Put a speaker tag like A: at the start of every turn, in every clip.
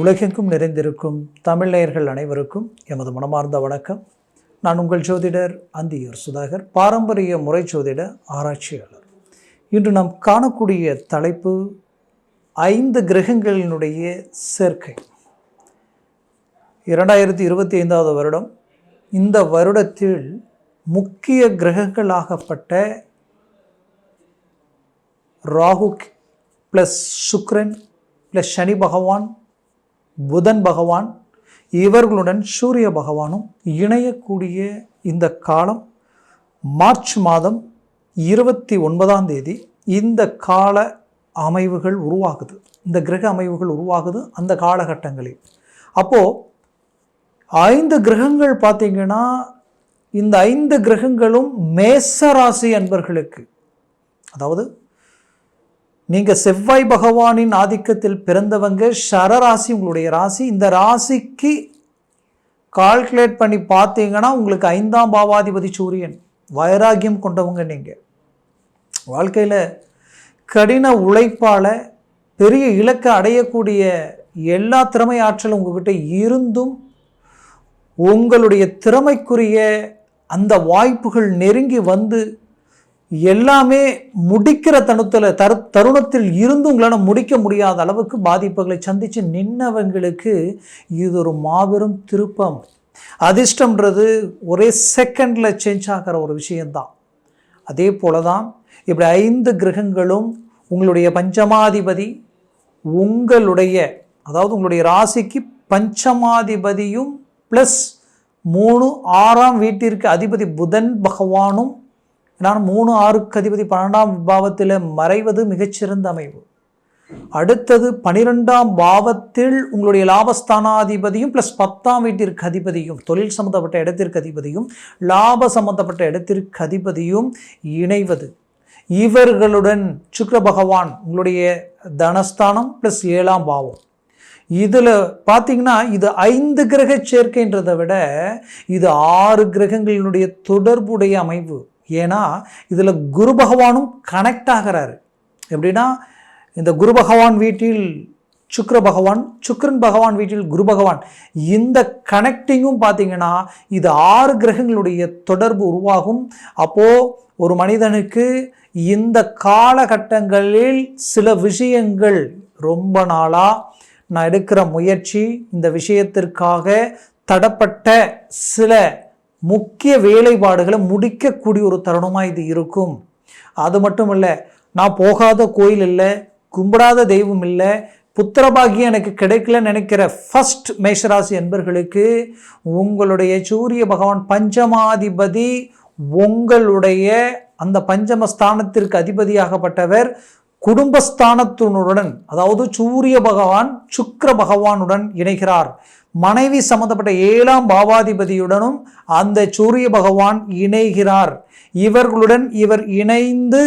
A: உலகெங்கும் நிறைந்திருக்கும் தமிழ்நேயர்கள் அனைவருக்கும் எமது மனமார்ந்த வணக்கம். நான் உங்கள் ஜோதிடர் அந்தியூர் சுதாகர் பாரம்பரிய முறை ஜோதிட ஆராய்ச்சியாளர். இன்று நாம் காணக்கூடிய தலைப்பு ஐந்து கிரகங்களினுடைய சேர்க்கை. இரண்டாயிரத்தி இருபத்தி ஐந்தாவது வருடம். இந்த வருடத்தில் முக்கிய கிரகங்களாகப்பட்ட ராகு ப்ளஸ் சுக்ரன் ப்ளஸ் சனி பகவான் புதன் பகவான் இவர்களுடன் சூரிய பகவானும் இணையக்கூடிய இந்த காலம் மார்ச் மாதம் இருபத்தி ஒன்பதாம் தேதி இந்த கால அமைவுகள் உருவாகுது. இந்த கிரக அமைவுகள் உருவாகுது அந்த காலகட்டங்களில். அப்போது ஐந்து கிரகங்கள் பார்த்திங்கன்னா இந்த ஐந்து கிரகங்களும் மேசராசி அன்பர்களுக்கு அதாவது நீங்கள் செவ்வாய் பகவானின் ஆதிக்கத்தில் பிறந்தவங்க ஷரராசி உங்களுடைய ராசி. இந்த ராசிக்கு கால்குலேட் பண்ணி பார்த்தீங்கன்னா உங்களுக்கு ஐந்தாம் பாவாதிபதி சூரியன் வைராகியம் கொண்டவங்க நீங்கள் வாழ்க்கையில் கடின உழைப்பால் பெரிய இலக்கை அடையக்கூடிய எல்லா திறமை ஆற்றலும் உங்ககிட்ட இருந்தும் உங்களுடைய திறமைக்குரிய அந்த வாய்ப்புகள் நெருங்கி வந்து எல்லாமே முடிக்கிற தனுத்தில் தரு தருணத்தில் இருந்து உங்களால் முடிக்க முடியாத அளவுக்கு பாதிப்புகளை சந்தித்து நின்னவங்களுக்கு இது ஒரு மாபெரும் திருப்பம். அதிர்ஷ்டம்ன்றது ஒரே செகண்டில் சேஞ்ச் ஆகிற ஒரு விஷயந்தான் அதே போல தான் இப்படி ஐந்து கிரகங்களும் உங்களுடைய பஞ்சமாதிபதி உங்களுடைய அதாவது உங்களுடைய ராசிக்கு பஞ்சமாதிபதியும் ப்ளஸ் மூணு ஆறாம் வீட்டிற்கு அதிபதி புதன் பகவானும் நான் மூணு ஆறுக்கு அதிபதி பன்னெண்டாம் பாவத்தில் மறைவது மிகச்சிறந்த அமைவு. அடுத்தது பனிரெண்டாம் பாவத்தில் உங்களுடைய லாபஸ்தானாதிபதியும் ப்ளஸ் பத்தாம் வீட்டிற்கு அதிபதியும் தொழில் சம்மந்தப்பட்ட இடத்திற்கு அதிபதியும் லாப சம்பந்தப்பட்ட இடத்திற்கு அதிபதியும் இணைவது. இவர்களுடன் சுக்ர பகவான் உங்களுடைய தனஸ்தானம் ப்ளஸ் ஏழாம் பாவம். இதில் பார்த்தீங்கன்னா இது ஐந்து கிரக சேர்க்கைன்றதை விட இது ஆறு கிரகங்களினுடைய தொடர்புடைய அமைவு. ஏன்னா இதில் குரு பகவானும் கனெக்ட் ஆகிறாரு. எப்படின்னா இந்த குரு பகவான் வீட்டில் சுக்ர பகவான் சுக்ரன் பகவான் வீட்டில் குரு பகவான் இந்த கனெக்டிங்கும் பார்த்தீங்கன்னா இது ஆறு கிரகங்களுடைய தொடர்பு உருவாகும். அப்போது ஒரு மனிதனுக்கு இந்த காலகட்டங்களில் சில விஷயங்கள் ரொம்ப நாளாக நான் எடுக்கிற முயற்சி இந்த விஷயத்திற்காக தடப்பட்ட சில முக்கிய வேலைப்பாடுகளை முடிக்கக்கூடிய ஒரு தருணமாக இது இருக்கும். அது மட்டும் இல்லை நான் போகாத கோயில் இல்லை கும்பிடாத தெய்வம் இல்லை புத்திரபாகியம் எனக்கு கிடைக்கலன்னு நினைக்கிற ஃபஸ்ட் மேஷராசி என்பர்களுக்கு உங்களுடைய சூரிய பகவான் பஞ்சமாதிபதி உங்களுடைய அந்த பஞ்சமஸ்தானத்திற்கு அதிபதியாகப்பட்டவர் குடும்பஸ்தானத்தினுடன் அதாவது சூரிய பகவான் சுக்கர பகவானுடன் இணைகிறார். மனைவி சம்பந்தப்பட்ட ஏழாம் பாவாதிபதியுடனும் அந்த சூரிய பகவான் இணைகிறார். இவர்களுடன் இவர் இணைந்து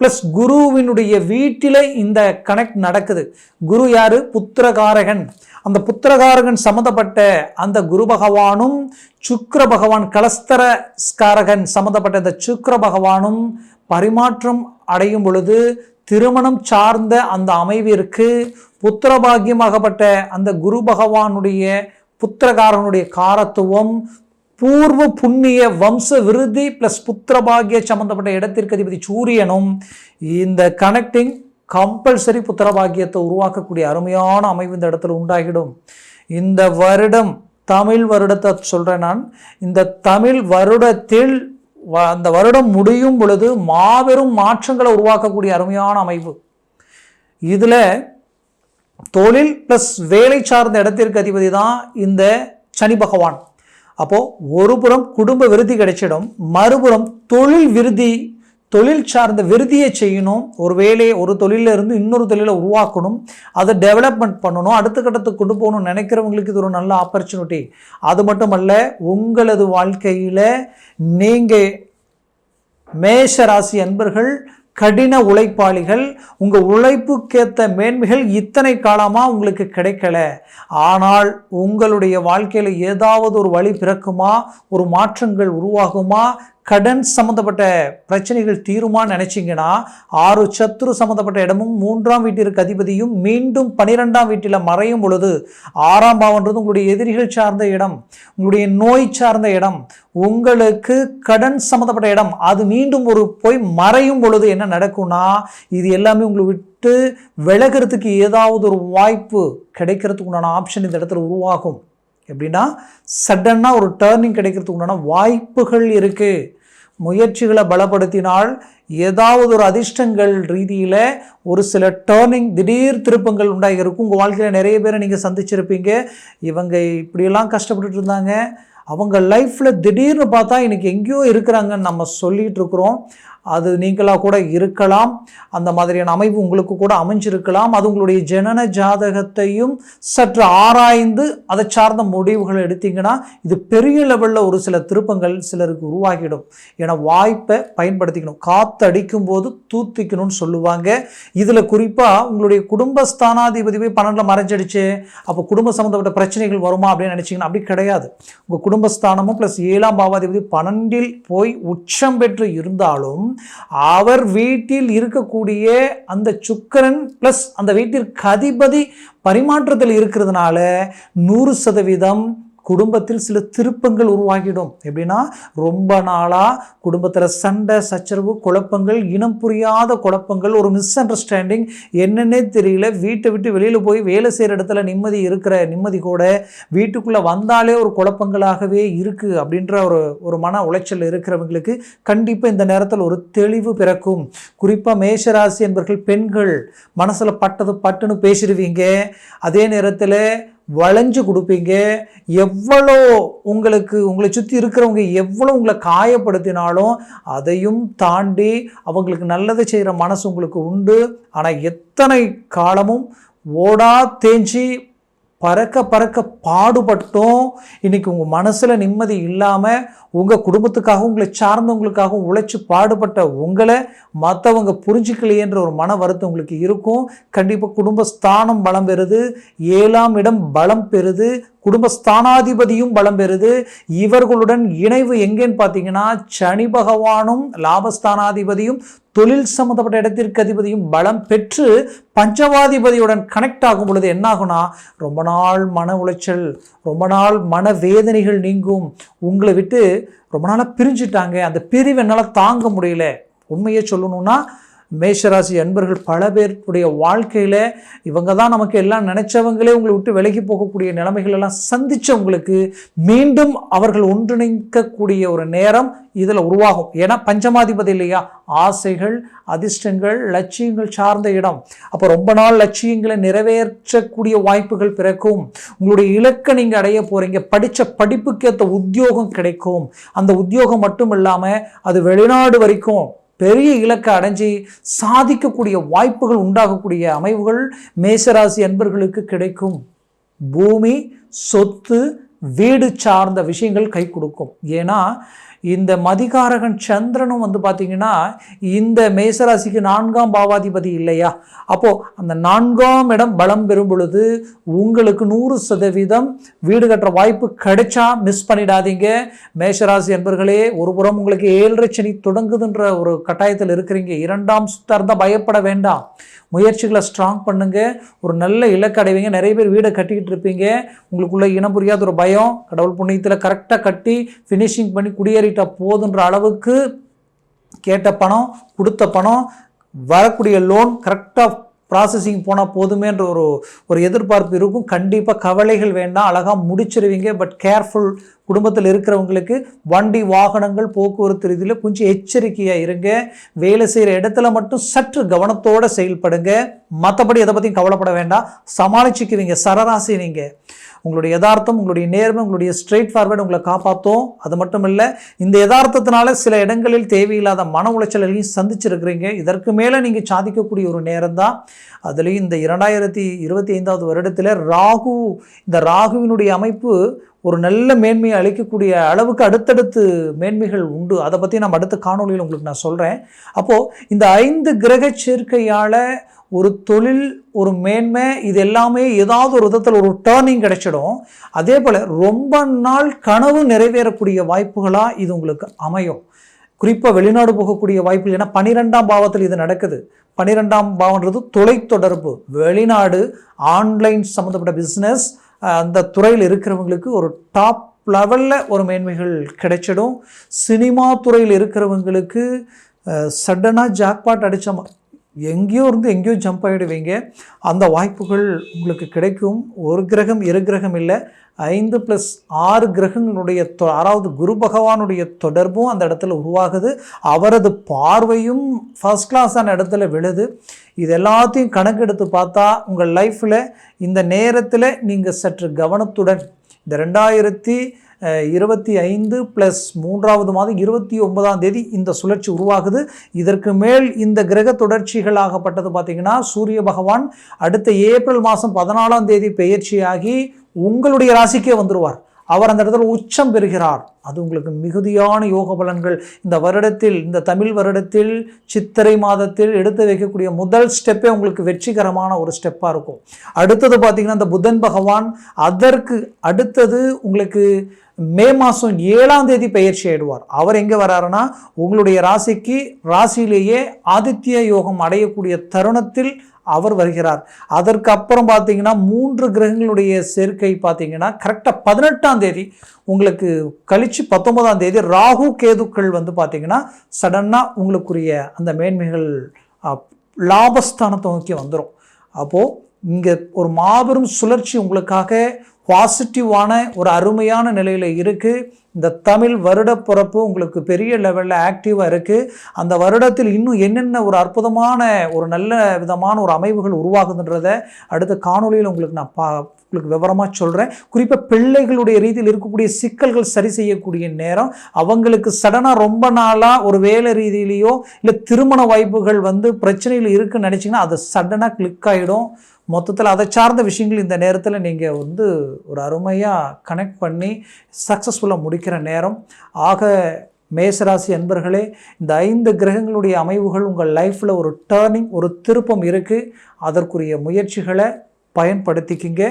A: ப்ளஸ் குருவினுடைய வீட்டில் இந்த கனெக்ட் நடக்குது. குரு யாரு? புத்திரகாரகன். அந்த புத்திரகாரகன் சம்மந்தப்பட்ட அந்த குரு பகவானும் சுக்கர பகவான் கலஸ்தரஸ்காரகன் சம்மந்தப்பட்ட இந்த சுக்கர பகவானும் பரிமாற்றம் அடையும் பொழுது திருமணம் சார்ந்த அந்த அமைவிற்கு புத்திரபாகியமாகப்பட்ட அந்த குரு பகவானுடைய புத்திரகாரனுடைய காரத்துவம் பூர்வ புண்ணிய வம்ச விருதி ப்ளஸ் புத்திரபாகிய சம்பந்தப்பட்ட இடத்திற்கு அதிபதி சூரியனும் இந்த கனெக்டிங் கம்பல்சரி புத்திரபாகியத்தை உருவாக்கக்கூடிய அருமையான அமைவு இந்த இடத்துல உண்டாகிடும். இந்த வருடம் தமிழ் வருடத்தை சொல்கிறேன் நான். இந்த தமிழ் வருடத்தில் அந்த வருடம் முடியும் பொழுது மாபெரும் மாற்றங்களை உருவாக்கக்கூடிய அருமையான அமைப்பு. இதில் தொழில் ப்ளஸ் வேலை சார்ந்த இடத்திற்கு அதிபதி தான் இந்த சனி பகவான். அப்போது ஒரு புறம் குடும்ப விருதி கிடைச்சிடும் மறுபுறம் தொழில் விருதி தொழில் சார்ந்த விருதியை செய்யணும். ஒரு வேலையை ஒரு தொழிலில் இருந்து இன்னொரு தொழிலை உருவாக்கணும். அதை டெவலப்மெண்ட் பண்ணணும். அடுத்த கட்டத்துக்கு கொண்டு போகணும்னு நினைக்கிறவங்களுக்கு இது ஒரு நல்ல ஆப்பர்ச்சுனிட்டி அது மட்டுமல்ல உங்களது வாழ்க்கையில் நீங்கள் மேஷ ராசி அன்பர்கள் கடின உழைப்பாளிகள் உங்கள் உழைப்புக்கேற்ற மேன்மைகள் இத்தனை காலமாக உங்களுக்கு கிடைக்கல. ஆனால் உங்களுடைய வாழ்க்கையில் ஏதாவது ஒரு வழி பிறக்குமா? ஒரு மாற்றங்கள் உருவாகுமா? கடன் சம்மந்தப்பட்ட பிரச்சனைகள் தீருமான்னு நினச்சிங்கன்னா ஆறு சத்துரு சம்மந்தப்பட்ட இடமும் மூன்றாம் வீட்டிற்கு அதிபதியும் மீண்டும் பனிரெண்டாம் வீட்டில் மறையும் பொழுது ஆறாம் பாவன்றது உங்களுடைய எதிரிகள் சார்ந்த இடம் உங்களுடைய நோய் சார்ந்த இடம் உங்களுக்கு கடன் சம்மந்தப்பட்ட இடம் அது மீண்டும் ஒரு போய் மறையும் பொழுது என்ன நடக்கும்னா இது எல்லாமே உங்களை விட்டு விலகிறதுக்கு ஏதாவது ஒரு வாய்ப்பு கிடைக்கிறதுக்கு உண்டான ஆப்ஷன் இந்த இடத்துல உருவாகும். எப்படின்னா சடனாக ஒரு டேர்னிங் கிடைக்கிறதுக்கு உண்டான வாய்ப்புகள் இருக்குது முயற்சிகளை பலப்படுத்தினால் ஏதாவது ஒரு அதிர்ஷ்டங்கள் ரீதியில் ஒரு சில டேர்னிங் திடீர் திருப்பங்கள் உண்டாகி இருக்கும். உங்கள் வாழ்க்கையில் நிறைய பேரை நீங்கள் சந்திச்சிருப்பீங்க. இவங்க இப்படியெல்லாம் கஷ்டப்பட்டுட்டு இருந்தாங்க. அவங்க லைஃப்பில் திடீர்னு பார்த்தா இன்றைக்கி எங்கேயோ இருக்கிறாங்கன்னு நம்ம சொல்லிகிட்டு இருக்கிறோம். அது நீங்களாக கூட இருக்கலாம். அந்த மாதிரியான அமைப்பு உங்களுக்கு கூட அமைஞ்சிருக்கலாம். அது உங்களுடைய ஜனன ஜாதகத்தையும் சற்று ஆராய்ந்து அதை சார்ந்த முடிவுகள் எடுத்தீங்கன்னா இது பெரிய லெவலில் ஒரு சில திருப்பங்கள் சிலருக்கு உருவாகிடும். ஏன்னா வாய்ப்பை பயன்படுத்திக்கணும். காற்று அடிக்கும் போது தூத்திக்கணும்னு சொல்லுவாங்க. இதில் குறிப்பாக உங்களுடைய குடும்பஸ்தானாதிபதி போய் பன்னெண்டில் மறைஞ்சிடுச்சு. அப்போ குடும்ப சம்மந்தப்பட்ட பிரச்சனைகள் வருமா அப்படின்னு நினச்சிங்கன்னா அப்படி கிடையாது. உங்கள் குடும்பஸ்தானமும் ப்ளஸ் ஏழாம் பாவாதிபதி பன்னெண்டில் போய் உச்சம் பெற்று இருந்தாலும் அவர் வீட்டில் இருக்கக்கூடிய அந்த சுக்கரன் ப்ளஸ் அந்த வீட்டிற்கு அதிபதி பரிமாற்றத்தில் இருக்கிறதுனால நூறு சதவீதம் குடும்பத்தில் சில திருப்பங்கள் உருவாகிடும். எப்படின்னா ரொம்ப நாளாக குடும்பத்தில் சண்டை சச்சரவு குழப்பங்கள் இனம் புரியாத குழப்பங்கள் ஒரு மிஸ் அண்டர்ஸ்டாண்டிங் என்னன்னே தெரியல. வீட்டை விட்டு வெளியில் போய் வேலை செய்கிற இடத்துல நிம்மதி இருக்கிற நிம்மதி கூட வீட்டுக்குள்ளே வந்தாலே ஒரு குழப்பங்களாகவே இருக்குது அப்படின்ற ஒரு ஒரு மன உளைச்சல் இருக்கிறவங்களுக்கு கண்டிப்பாக இந்த நேரத்தில் ஒரு தெளிவு பிறக்கும். குறிப்பாக மேஷராசி என்பவர்கள் பெண்கள் மனசில் பட்டது பட்டுன்னு பேசிடுவீங்க. அதே நேரத்தில் வளைஞ்சு கொடுப்பீங்க. எவ்வளோ உங்களுக்கு உங்களை சுற்றி இருக்கிறவங்க எவ்வளோ உங்களை காயப்படுத்தினாலும் அதையும் தாண்டி அவங்களுக்கு நல்லதை செய்கிற மனசு உங்களுக்கு உண்டு. ஆனால் எத்தனை காலமும் ஓடா தேஞ்சி பறக்க பறக்க பாடுபட்டும். இன்றைக்கி உங்கள் மனசில் நிம்மதி இல்லாமல் உங்கள் குடும்பத்துக்காகவும் உங்களை சார்ந்தவங்களுக்காகவும் உழைச்சி பாடுபட்ட உங்களை மற்றவங்க புரிஞ்சிக்கலையேன்ற ஒரு மன வருத்தம் உங்களுக்கு இருக்கும். கண்டிப்பாக குடும்பஸ்தானம் பலம் பெறுது. ஏழாம் இடம் பலம் பெறுது. குடும்பஸ்தானாதிபதியும் பலம் பெறுது. இவர்களுடன் இணைவு எங்கேன்னு பார்த்தீங்கன்னா சனி பகவானும் லாபஸ்தானாதிபதியும் தொழில் சம்மந்தப்பட்ட இடத்திற்கு அதிபதியும் பலம் பெற்று பஞ்சவாதிபதியுடன் கனெக்ட் ஆகும் பொழுது என்னாகும்னா ரொம்ப நாள் மன உளைச்சல் ரொம்ப நாள் மன வேதனைகள் நீங்கும். உங்களை விட்டு ரொம்ப நாளாக பிரிஞ்சுட்டாங்க. அந்த பிரிவு என்னால் தாங்க முடியல. உண்மையை சொல்லணும்னா மேஷராசி அன்பர்கள் பல பேருடைய வாழ்க்கையில் இவங்க தான் நமக்கு எல்லாம் நினைச்சவங்களே உங்களை விட்டு விலகி போகக்கூடிய நிலைமைகள் எல்லாம் சந்தித்தவங்களுக்கு மீண்டும் அவர்கள் ஒன்றிணைக்கக்கூடிய ஒரு நேரம் இதில் உருவாகும். ஏன்னா பஞ்சமாதிபதி இல்லையா? ஆசைகள் அதிர்ஷ்டங்கள் லட்சியங்கள் சார்ந்த இடம். அப்போ ரொம்ப நாள் லட்சியங்களை நிறைவேற்றக்கூடிய வாய்ப்புகள் பிறக்கும். உங்களுடைய இலக்கை நீங்கள் அடைய போகிறீங்க படித்த படிப்புக்கேற்ற உத்தியோகம் கிடைக்கும். அந்த உத்தியோகம் மட்டும் இல்லாமல் அது வெளிநாடு வரைக்கும் பெரிய இலக்கை அடைஞ்சி சாதிக்கக்கூடிய வாய்ப்புகள் உண்டாகக்கூடிய அமைவுகள் மேசராசி அன்பர்களுக்கு கிடைக்கும். பூமி சொத்து வீடு சார்ந்த விஷயங்கள் கை கொடுக்கும். ஏன்னா இந்த மதிகாரகன் சந்திரனும் வந்து பார்த்தீங்கன்னா இந்த மேசராசிக்கு நான்காம் பாவாதிபதி இல்லையா? அப்போது அந்த நான்காம் இடம் பலம் பெறும் பொழுது உங்களுக்கு நூறு சதவீதம் வீடு கட்டுற வாய்ப்பு கிடைச்சா மிஸ் பண்ணிடாதீங்க. மேஷராசி என்பர்களே ஒரு புறம் உங்களுக்கு ஏழரை சனி தொடங்குதுன்ற ஒரு கட்டாயத்தில் இருக்கிறீங்க. இரண்டாம் சுத்தா இருந்தால் பயப்பட வேண்டாம். முயற்சிகளை ஸ்ட்ராங் பண்ணுங்கள் ஒரு நல்ல இலக்கு அடைவீங்க. நிறைய பேர் வீடை கட்டிக்கிட்டு இருப்பீங்க. உங்களுக்குள்ள இனம் புரியாத ஒரு பயம் கடவுள் புண்ணியத்தில் கரெக்டாக கட்டி ஃபினிஷிங் பண்ணி குடியேறிட்டா போதுன்ற அளவுக்கு கேட்ட பணம் கொடுத்த பணம் வரக்கூடிய லோன் கரெக்டாக ப்ராசஸிங் போனால் போதுமேன்ற ஒரு ஒரு எதிர்பார்ப்பு இருக்கும். கண்டிப்பாக கவலைகள் வேண்டாம். அழகாக முடிச்சிருவீங்க. பட் கேர்ஃபுல் குடும்பத்தில் இருக்கிறவங்களுக்கு வண்டி வாகனங்கள் போக்குவரத்து ரீதியில் கொஞ்சம் எச்சரிக்கையாக இருங்க. வேலை செய்கிற இடத்துல மட்டும் சற்று கவனத்தோடு செயல்படுங்க. மற்றபடி எதை பற்றியும் கவலைப்பட வேண்டாம். சமாளிச்சுக்குவீங்க. சரராசி நீங்கள் உங்களுடைய யதார்த்தம் உங்களுடைய நேர்மை உங்களுடைய ஸ்ட்ரெயிட் ஃபார்வர்டு உங்களை காப்பாற்றும் அது மட்டும் இல்லை இந்த யதார்த்தத்தினால சில இடங்களில் தேவையில்லாத மன உளைச்சலையும் சந்திச்சிருக்கிறீங்க. இதற்கு மேலே நீங்கள் சாதிக்கக்கூடிய ஒரு நேரம் தான் அதுலேயும் இந்த இரண்டாயிரத்தி இருபத்தி ஐந்தாவது வருடத்தில் ராகு இந்த ராகுவினுடைய அமைப்பு ஒரு நல்ல மேன்மையை அளிக்கக்கூடிய அளவுக்கு அடுத்தடுத்து மேன்மைகள் உண்டு. அதை பற்றி நம்ம அடுத்த காணொலியில் உங்களுக்கு நான் சொல்கிறேன் அப்போது இந்த ஐந்து கிரக சேர்க்கையால் ஒரு தொழில் ஒரு மேன்மை இது எல்லாமே ஏதாவது ஒரு விதத்தில் ஒரு டேர்னிங் கிடைச்சிடும். அதே போல் ரொம்ப நாள் கனவு நிறைவேறக்கூடிய வாய்ப்புகளாக இது உங்களுக்கு அமையும். குறிப்பாக வெளிநாடு போகக்கூடிய வாய்ப்பு ஏன்னா பனிரெண்டாம் பாவத்தில் இது நடக்குது. பனிரெண்டாம் பாவன்றது தொலைத்தொடர்பு. வெளிநாடு ஆன்லைன் சம்மந்தப்பட்ட பிஸ்னஸ் அந்த துறையில் இருக்கிறவங்களுக்கு ஒரு டாப் லெவலில் ஒரு மேன்மைகள் கிடைச்சிடும். சினிமா துறையில் இருக்கிறவங்களுக்கு சடனாக ஜாக்பாட் அடித்த எங்கேயோ இருந்து எங்கேயோ ஜம்ப் ஆகிடுவீங்க அந்த வாய்ப்புகள் உங்களுக்கு கிடைக்கும். ஒரு கிரகம் இரு கிரகம் இல்லை. ஐந்து ப்ளஸ் ஆறு கிரகங்களுடைய தொ ஆறாவது குரு பகவானுடைய தொடர்பும் அந்த இடத்துல உருவாகுது. அவரது பார்வையும் ஃபஸ்ட் கிளாஸான இடத்துல விழுது. இது எல்லாத்தையும் கணக்கெடுத்து பார்த்தா உங்கள் லைஃப்பில் இந்த நேரத்தில் நீங்கள் சற்று கவனத்துடன் இந்த ரெண்டாயிரத்தி இருபத்தி ஐந்து ப்ளஸ் மூன்றாவது மாதம் இருபத்தி ஒன்பதாம் தேதி இந்த சுழற்சி உருவாகுது. இதற்கு மேல் இந்த கிரக தொடர்ச்சிகளாகப்பட்டது பார்த்திங்கன்னா சூரிய பகவான் அடுத்த ஏப்ரல் மாதம் பதினாலாம் தேதி பெயர்ச்சியாகி உங்களுடைய ராசிக்கே வந்துடுவார் அவர் அந்த இடத்துல உச்சம் பெறுகிறார். அது உங்களுக்கு மிகுதியான யோக பலன்கள். இந்த வருடத்தில் இந்த தமிழ் வருடத்தில் சித்திரை மாதத்தில் எடுத்து வைக்கக்கூடிய முதல் ஸ்டெப்பே உங்களுக்கு வெற்றிகரமான ஒரு ஸ்டெப்பாக இருக்கும். அடுத்தது பார்த்திங்கன்னா இந்த புதன் பகவான் அதற்கு அடுத்தது உங்களுக்கு மே மாதம் ஏழாம் தேதி பயிற்சி ஆயிடுவார். அவர் எங்கே வராருன்னா உங்களுடைய ராசிக்கு ராசியிலேயே ஆதித்ய யோகம் அடையக்கூடிய தருணத்தில் அவர் வருகிறார். அதற்கு அப்புறம் பார்த்தீங்கன்னா மூன்று கிரகங்களுடைய சேர்க்கை பார்த்தீங்கன்னா கரெக்டாக பதினெட்டாம் தேதி உங்களுக்கு கழித்து பத்தொன்பதாம் தேதி ராகு கேதுக்கள் வந்து பார்த்தீங்கன்னா சடனாக உங்களுக்குரிய அந்த மேன்மைகள் லாபஸ்தானத்தை நோக்கி வந்துடும் அப்போது இங்கே ஒரு மாபெரும் சுழற்சி உங்களுக்காக பாசிட்டிவான ஒரு அருமையான நிலையில் இருக்குது இந்த தமிழ் வருட பிறப்பு உங்களுக்கு பெரிய லெவலில் ஆக்டிவாக இருக்குது அந்த வருடத்தில் இன்னும் என்னென்ன ஒரு அற்புதமான ஒரு நல்ல விதமான ஒரு அமைவுகள் உருவாகுதுன்றதை அடுத்த காணொலியில் உங்களுக்கு நான் பா உங்களுக்கு விவரமாக சொல்கிறேன் குறிப்பாக பிள்ளைகளுடைய ரீதியில் இருக்கக்கூடிய சிக்கல்கள் சரி செய்யக்கூடிய நேரம். அவங்களுக்கு சடனாக ரொம்ப நாளாக ஒரு வேலை ரீதியிலையோ இல்லை திருமண வாய்ப்புகள் வந்து பிரச்சனையில் இருக்குன்னு நினச்சிங்கன்னா அது சடனாக கிளிக் ஆகிடும் மொத்தத்தில் அதை சார்ந்த விஷயங்கள் இந்த நேரத்தில் நீங்கள் வந்து ஒரு அருமையாக கனெக்ட் பண்ணி சக்ஸஸ்ஃபுல்லாக முடிக்கிற நேரம். ஆக மேசராசி அன்பர்களே இந்த ஐந்து கிரகங்களுடைய அமைவுகள் உங்கள் லைஃப்பில் ஒரு டேர்னிங் ஒரு திருப்பம் இருக்குது அதற்குரிய முயற்சிகளை பயன்படுத்திக்கிங்க.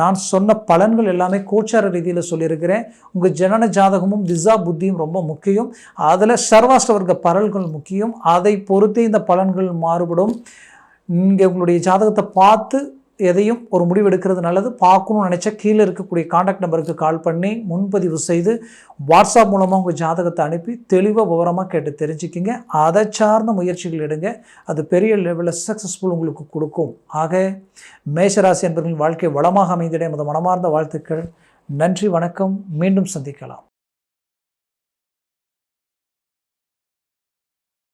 A: நான் சொன்ன பலன்கள் எல்லாமே கோச்சார ரீதியில் சொல்லியிருக்கிறேன். உங்கள் ஜனன ஜாதகமும் திசா புத்தியும் ரொம்ப முக்கியம். அதில் சர்வாஷ்டவர்க்க பலன்கள் முக்கியம். அதை பொறுத்து இந்த பலன்கள் மாறுபடும். இங்கே உங்களுடைய ஜாதகத்தை பார்த்து எதையும் ஒரு முடிவு எடுக்கிறது நல்லது. பார்க்கணும்னு நினச்சா கீழே இருக்கக்கூடிய காண்டாக்ட் நம்பருக்கு கால் பண்ணி முன்பதிவு செய்து வாட்ஸ்அப் மூலமாக உங்கள் ஜாதகத்தை அனுப்பி தெளிவாக விவரமாக கேட்டு தெரிஞ்சுக்கிங்க. அதை சார்ந்த முயற்சிகள் எடுங்க. அது பெரிய லெவலில் சக்ஸஸ்ஃபுல் உங்களுக்கு கொடுக்கும். ஆக மேஷராசி என்பவர்களின் வாழ்க்கை வளமாக அமைந்திட நமது மனமார்ந்த வாழ்த்துக்கள். நன்றி வணக்கம். மீண்டும் சந்திக்கலாம்.